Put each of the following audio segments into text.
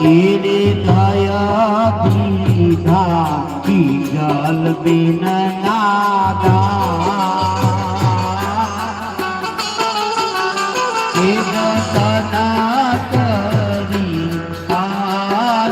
એને દયા દીધા જલ બિન નાદા. કરી આ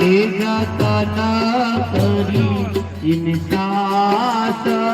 એ જતા ના કરી ચિંતા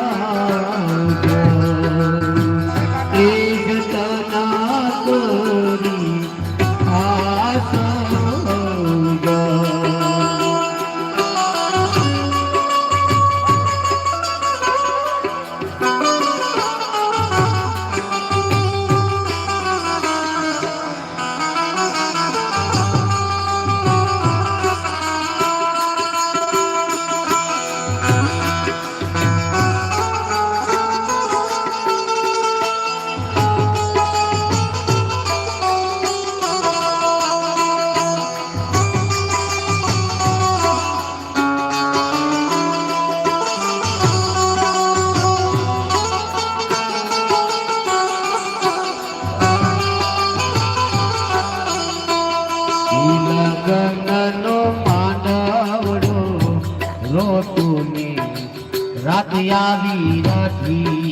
प्रिया विराठी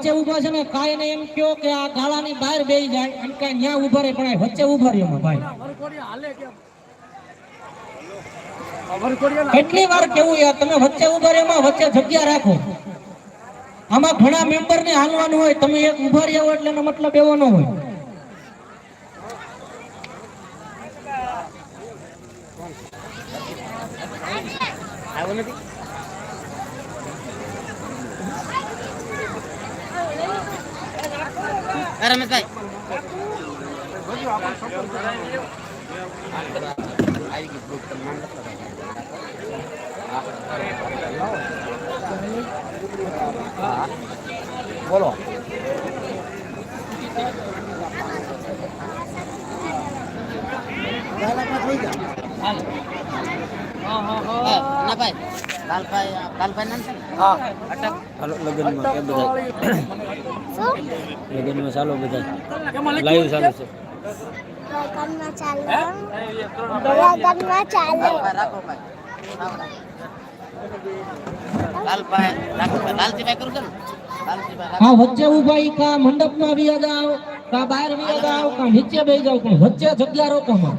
વચ્ચે ઊભો છે ને કાય ને એમ કયો કે આ ગાળાની બહાર બેસી જાય એમ કાંઈ ન્યા ઊભો રહે, પણ વચ્ચે ઊભો રહ્યો ભાઈ. કેટલી વાર કેવું યાર, તમે વચ્ચે ઊભો રહ્યો વચ્ચે જગ્યા રાખો. આમાં ઘણા મેમ્બર ને હાલવાનું હોય, તમે એક ઊભા રહ્યા હોય એટલે એનો મતલબ એવો ન હોય. બોલો ના ભાઈ નામ છે ને? હાલો લગ્નમાં કે બધા લગ્નમાં ચાલો બધા લાઈવ ચાલુ છે લગનમાં ચાલે લગનમાં ચાલે લાલભાઈ રાખો ભાઈ લાલભાઈ રાખો ભાઈ લાલજીભાઈ કરું છે ને લાલજીભાઈ આ વચ્ચે ઊભા ઈ કા મંડપમાં વ્યા જાવ કા બહાર વ્યા જાવ કા નીચે બેસી જાવ પણ વચ્ચે જગ્યા રોકો માં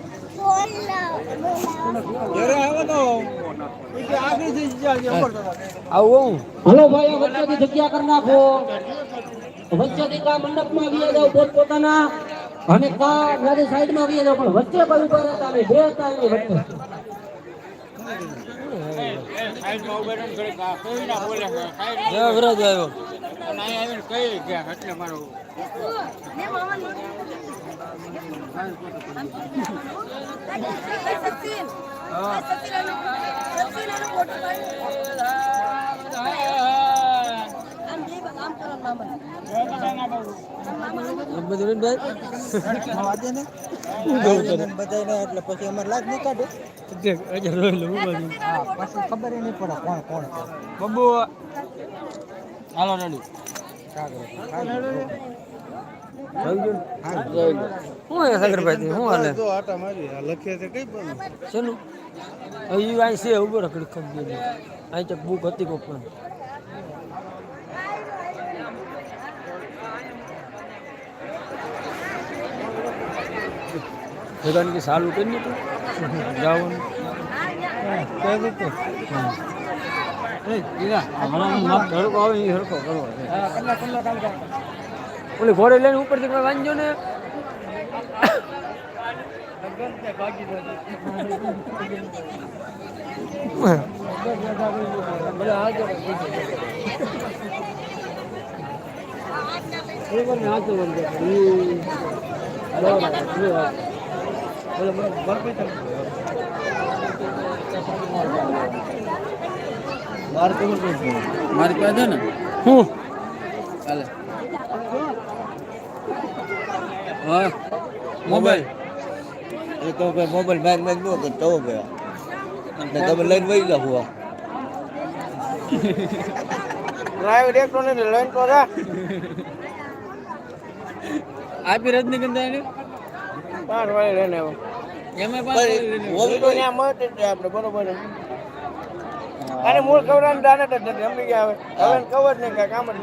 હાલો ભાઈ વચ્ચેથી જગ્યા કરી નાખો. વચ્ચેથી કા મંડપમાં આવી જાવ પોત પોતાના અને કા ગાડી સાઈડમાં આવી જાવ પણ વચ્ચે કોઈ ઊભા રહેતા નહીં. બે હતા એની વચ્ચે આવ્યો. એટલે ખબર નહીં પડે કોણ કોણ બબુ હાલો રેડી. હું સાગરભાઈ હું હાલે લખીએ તે કઈ શેનું હવે અહીં છે ઊભો રખડી ખબર અહીં તો બુક હતી કોક પણ કે સાલું કરી તું જવાનું ઓલી ઘોડે લઈને ઉપરથી વાંચજો ને? મારી પાસે ને? હું? ચાલે. હા મોબાઈલ. એ તો ભાઈ મોબાઈલ બેગ બેગ નો કે તો ભાઈ. ને તમે લઈને વહી જાવ હુઆ ડ્રાઈવર એકલો ને લઈને તો જા. આપી રજનીગંધા ને પાંચ વાળી લઈને આવ્યો. એમાં પાંચ તો ત્યાં મળે જ આપણે બરોબર અને મૂળ ખવડાવવાનું દાને જ નથી. સમજી ગયા હવે? હવે કવર નહીં કાંઈ કામ જ નહીં.